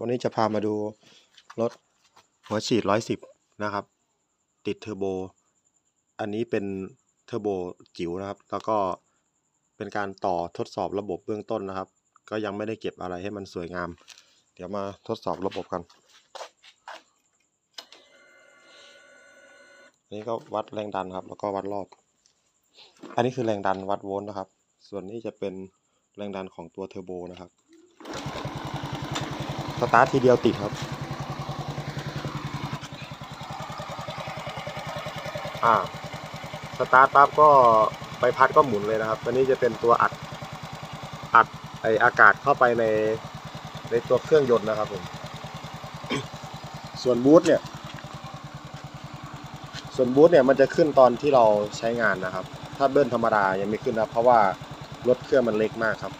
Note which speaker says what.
Speaker 1: วันนี้จะพามาดูรถหัวฉีดร้อยสิบนะครับ ติดเทอร์โบ อันนี้เป็นเทอร์โบจิ๋วนะครับ แล้วก็เป็นการต่อทดสอบระบบเบื้องต้นนะครับ ก็ยังไม่ได้เก็บอะไรให้มันสวยงาม เดี๋ยวมาทดสอบระบบกัน อันนี้ก็วัดแรงดันครับ แล้วก็วัดรอบ อันนี้คือแรงดันวัดโวลต์นะครับ ส่วนนี้จะเป็นแรงดันของตัวเทอร์โบนะครับ สตาร์ททีเดียวติดครับ อ่า สตาร์ทปั๊บก็ใบพัดก็หมุนเลยนะครับ ตัวนี้จะเป็นตัวอัด อัดไออากาศเข้าไปใน ในตัวเครื่องยนต์นะครับผม ส่วนบูทเนี่ย ส่วนบูทเนี่ยมันจะขึ้นตอนที่เราใช้งานนะครับ ถ้าเบิ้ลธรรมดายังไม่ขึ้นนะครับเพราะว่ารถเครื่องมันเล็กมากครับ